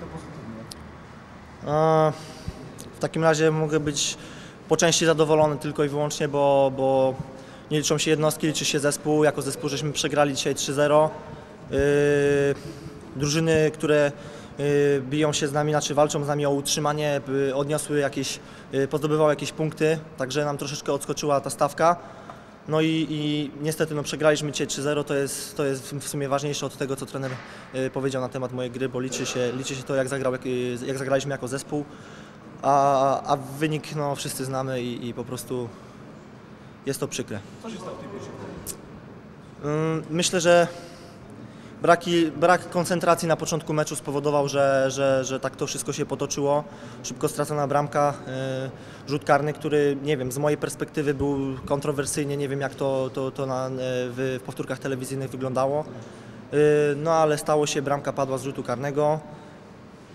to pozytywnie. W takim razie mogę być po części zadowolony tylko i wyłącznie, bo, bo nie liczą się jednostki, liczy się zespół. Jako zespół żeśmy przegrali dzisiaj 3-0. Yy, Drużyny, które yy, biją się z nami, znaczy walczą z nami o utrzymanie, odniosły jakieś, yy, pozdobywały jakieś punkty, także nam troszeczkę odskoczyła ta stawka. No i, i niestety no, przegraliśmy dzisiaj 3-0, to jest, to jest w sumie ważniejsze od tego, co trener yy, powiedział na temat mojej gry, bo liczy się, liczy się to, jak, zagrał, jak, yy, jak zagraliśmy jako zespół, a, a wynik no, wszyscy znamy i, i po prostu jest to przykre. Co się stało w tej pierwszej Ym, Myślę, że braki, brak koncentracji na początku meczu spowodował, że, że, że tak to wszystko się potoczyło. Szybko stracona bramka, yy, rzut karny, który nie wiem, z mojej perspektywy był kontrowersyjnie, nie wiem jak to, to, to na, yy, w, powtórkach telewizyjnych wyglądało. Yy, No ale stało się, bramka padła z rzutu karnego.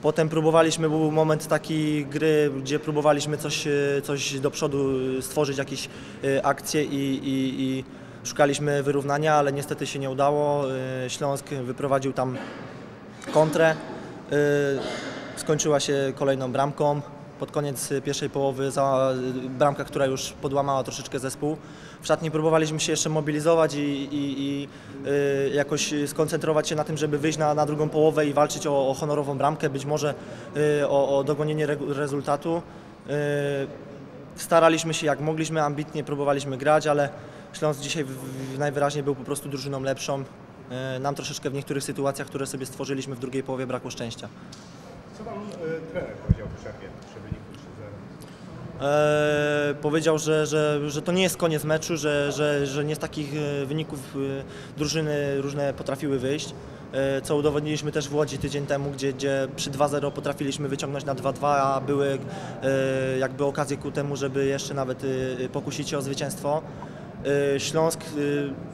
Potem próbowaliśmy, był moment taki gry, gdzie próbowaliśmy coś, coś do przodu stworzyć, jakieś akcje i, i, i szukaliśmy wyrównania, ale niestety się nie udało. E, Śląsk wyprowadził tam kontrę. E, Skończyła się kolejną bramką. Pod koniec pierwszej połowy za, bramka, która już podłamała troszeczkę zespół. W szatni próbowaliśmy się jeszcze mobilizować i, i, i e, jakoś skoncentrować się na tym, żeby wyjść na, na drugą połowę i walczyć o, o honorową bramkę, być może o, o dogonienie regu- rezultatu. Staraliśmy się jak mogliśmy, ambitnie próbowaliśmy grać, ale Śląsk dzisiaj w, w najwyraźniej był po prostu drużyną lepszą. E, Nam troszeczkę w niektórych sytuacjach, które sobie stworzyliśmy w drugiej połowie, brakło szczęścia. Co Wam e, trener powiedział po szefie przy wyniku 3-0? E, powiedział, że, że, że to nie jest koniec meczu, że, że, że nie z takich wyników drużyny różne potrafiły wyjść. Co udowodniliśmy też w Łodzi tydzień temu, gdzie, gdzie przy 2-0 potrafiliśmy wyciągnąć na 2-2, a były jakby okazje ku temu, żeby jeszcze nawet pokusić się o zwycięstwo. E, Śląsk e,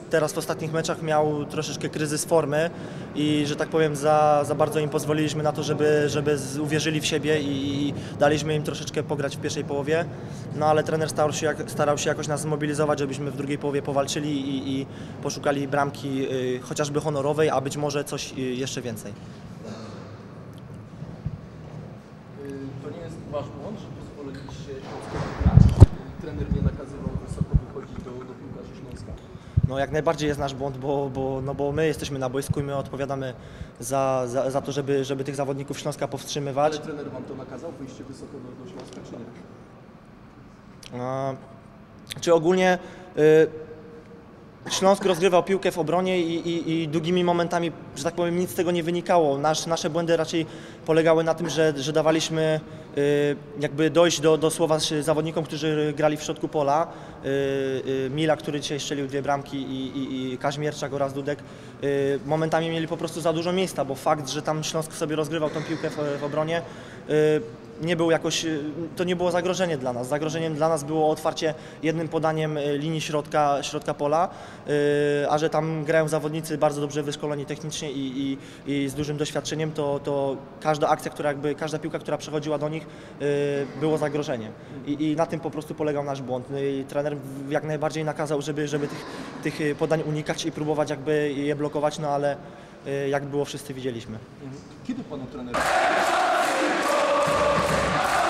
teraz w ostatnich meczach miał troszeczkę kryzys formy i że tak powiem za, za bardzo im pozwoliliśmy na to, żeby, żeby uwierzyli w siebie i, i daliśmy im troszeczkę pograć w pierwszej połowie. No ale trener starał się, starał się jakoś nas zmobilizować, żebyśmy w drugiej połowie powalczyli i, i poszukali bramki y, chociażby honorowej, a być może coś y, jeszcze więcej. Y, To nie jest wasz błąd, że pozwoliliście? Y, Trener nie nakazywał do, do piłkarzy Śląska. No jak najbardziej jest nasz błąd, bo, bo, no bo my jesteśmy na boisku i my odpowiadamy za, za, za to, żeby, żeby tych zawodników Śląska powstrzymywać. Ale trener wam to nakazał, wyjście wysoko do, do Śląska, czy nie? A, Czy ogólnie y, Śląsk rozgrywał piłkę w obronie i, i, i długimi momentami, że tak powiem, nic z tego nie wynikało. Nasz, nasze błędy raczej polegały na tym, że, że dawaliśmy y, jakby dojść do, do słowa zawodnikom, którzy grali w środku pola. Y, y, Mila, który dzisiaj strzelił dwie bramki i, i, i Kaźmierczak oraz Dudek, y, momentami mieli po prostu za dużo miejsca, bo fakt, że tam Śląsk sobie rozgrywał tą piłkę w, w obronie, y, nie był jakoś, y, to nie było zagrożenie dla nas. Zagrożeniem dla nas było otwarcie jednym podaniem y, linii środka, środka pola, y, a że tam grają zawodnicy bardzo dobrze wyszkoleni technicznie i, i, i z dużym doświadczeniem, to, to każda akcja, która jakby, każda piłka, która przechodziła do nich, było zagrożeniem. I, I na tym po prostu polegał nasz błąd. No i trener jak najbardziej nakazał, żeby, żeby tych, tych podań unikać i próbować jakby je blokować, no ale jak było wszyscy widzieliśmy. Kiedy panu trener Vamos!